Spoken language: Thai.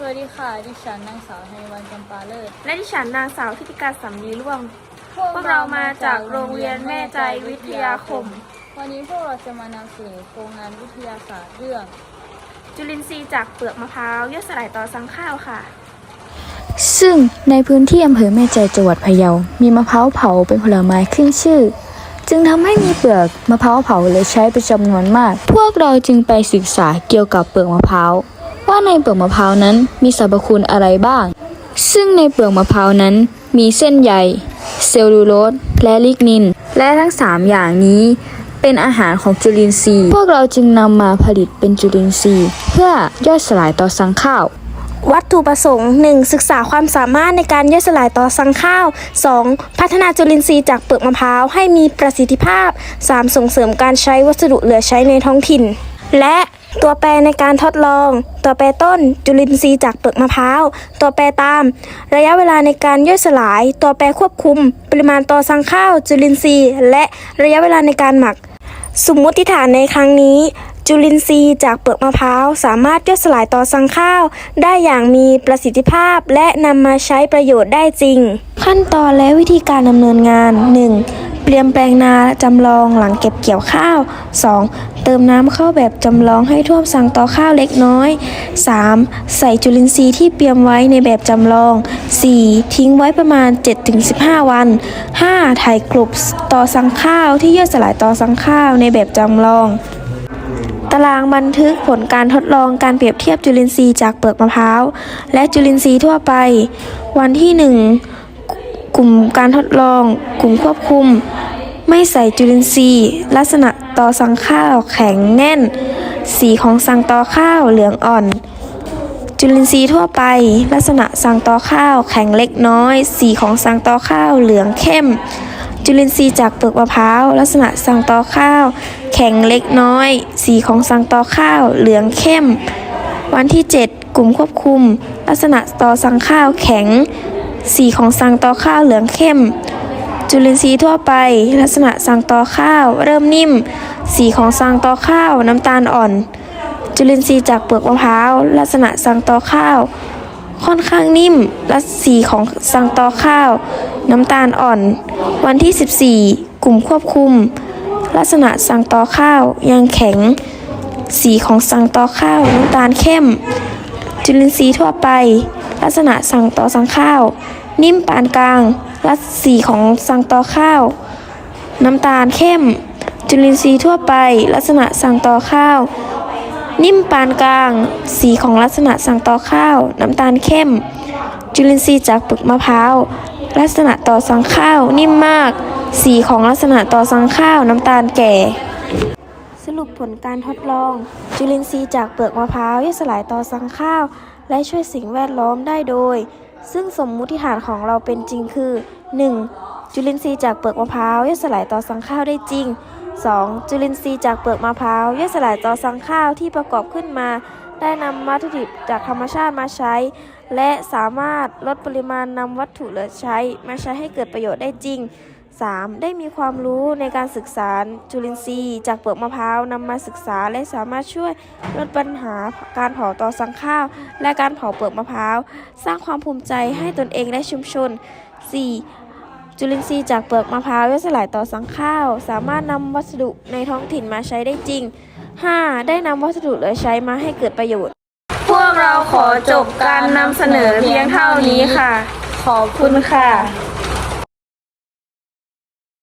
สวัสดีค่ะ ดิฉันนางสาวไฮวันจำปาเลิศ และดิฉันนางสาวทิติการสำลีร่วง พวกเรามาจากโรงเรียนแม่ใจวิทยาคม วันนี้พวกเราจะมานำเสนอโครงงานวิทยาศาสตร์เรื่อง จุลินทรีย์จากเปลือกมะพร้าวย่อยสลายต่อสังข้าวค่ะ ซึ่งในพื้นที่อำเภอแม่ใจจังหวัดพะเยา มีมะพร้าวเผาเป็นผลไม้ขึ้นชื่อ จึงทำให้มีเปลือกมะพร้าวเผาเหลือใช้เป็นจำนวนมาก พวกเราจึงไปศึกษาเกี่ยวกับเปลือกมะพร้าว ว่าในเปลือกมะพร้าวนั้นมีสรรพคุณอะไรบ้าง ซึ่งในเปลือกมะพร้าวนั้นมีเส้นใยเซลลูโลสและลิกนิน และทั้ง 3 อย่างนี้เป็นอาหารของจุลินทรีย์ พวกเราจึงนำมาผลิตเป็นจุลินทรีย์ เพื่อย่อยสลายต่อสังข้าว วัตถุประสงค์ 1. ศึกษาความสามารถในการย่อยสลายต่อสังข้าว 2. พัฒนาจุลินทรีย์จากเปลือกมะพร้าวให้มีประสิทธิภาพ 3. ส่งเสริมการใช้วัสดุเหลือใช้ในท้องถิ่น และ ตัวแปรในการทดลอง ตัวแปรต้น จุลินทรีย์จากเปลือกมะพร้าว ตัวแปรตาม ระยะเวลาในการย่อยสลาย ตัวแปรควบคุม ปริมาณต่อสังข้าว จุลินทรีย์ และระยะเวลาในการหมัก สมมติฐานในครั้งนี้ จุลินทรีย์จากเปลือกมะพร้าวสามารถย่อยสลายต่อสังข้าว ได้อย่างมีประสิทธิภาพ และนำมาใช้ประโยชน์ได้จริง ขั้นตอนและวิธีการดำเนินงาน 1. เปลี่ยนแปลงนาจำลองหลังเก็บเกี่ยวข้าว 2. เติมน้ำเข้าแบบจำลองให้ท่วมสังต่อข้าวเล็กน้อย 3. ใส่จุลินทรีย์ที่เตรียมไว้ในแบบจำลอง 4. ทิ้งไว้ประมาณ 7-15 วัน 5. ถ่ายกลุ่มต่อสังข้าวที่ย่อยสลายต่อสังข้าวในแบบจำลองตารางบันทึกผลการทดลองการเปรียบเทียบจุลินทรีย์จากเปลือกมะพร้าว และจุลินทรีย์ทั่วไป วันที่ 1 กลุ่มการทดลอง กลุ่มควบคุม ไม่ใส่จุลินทรีย์ ลักษณะต่อสังข้าวแข็งแน่น สีของสังตอข้าวเหลืองอ่อน จุลินทรีย์ทั่วไป ลักษณะสังตอข้าวแข็งเล็กน้อย สีของสังตอข้าวเหลืองเข้ม จุลินทรีย์จากเปลือกมะพร้าว ลักษณะสังตอข้าว แข็งเล็กน้อย สีของสังตอข้าวเหลืองเข้ม วันที่ 7 กลุ่มควบคุม ลักษณะตอสังข้าวแข็ง สีของสังตอข้าวเหลืองเข้ม จุลินทรีย์ทั่วไป ลักษณะสังตอข้าว เริ่มนิ่ม สีของสังตอข้าวน้ำตาลอ่อน จุลินทรีย์จากเปลือกมะพร้าว ลักษณะสังตอข้าว ค่อนข้างนิ่ม และสีของสังตอข้าว น้ำตาลอ่อน วันที่ 14 กลุ่มควบคุม ลักษณะสังตอข้าวยังแข็ง สีของสังตอข้าวน้ำตาลเข้ม จุลินทรีย์ทั่วไป ลักษณะสังตอสังข้าว นิ่มปานกลางและสีของสังตอข้าว น้ำตาลเข้ม จุลินทรีย์ทั่วไป ลักษณะสังตอข้าว นิ่มปานกลาง สีของลักษณะสังตอข้าว น้ำตาลเข้ม จุลินทรีย์จากเปลือกมะพร้าว ลักษณะต่อสังข้าว นิ่มมาก สีของลักษณะต่อสังข้าว น้ำตาลแก่สรุปผลการทดลอง จุลินทรีย์จากเปลือกมะพร้าวย่อยสลายต่อสังข้าว และช่วยสิ่งแวดล้อมได้โดย ซึ่งสมมุติฐานของเราเป็นจริงคือ 1. จุลินทรีย์จากเปลือกมะพร้าวย่อยสลายต่อสังข้าวได้จริง 2. จุลินทรีย์จากเปลือกมะพร้าวย่อยสลายต่อสังข้าวที่ประกอบขึ้นมา ได้นำวัตถุดิบจากธรรมชาติมาใช้ และสามารถลดปริมาณนำวัตถุเหลือใช้มาใช้ให้เกิดประโยชน์ได้จริง 3. ได้มีความรู้ในการศึกษาจุลินทรีย์ จากเปลือกมะพร้าวนำมาศึกษาและสามารถช่วยลดปัญหาการเผาต่อสังข้าว และการเผาเปลือกมะพร้าว สร้างความภูมิใจให้ตนเองและชุมชน 4. จุลินทรีย์จากเปลือกมะพร้าวย่อยสลายต่อสังข้าว สามารถนำวัสดุในท้องถิ่นมาใช้ได้จริง 5. ได้นำวัสดุเหลือใช้มาให้เกิดประโยชน์ พวกเราขอจบการนำเสนอเพียงเท่านี้ค่ะ ขอบขอบคุณค่ะ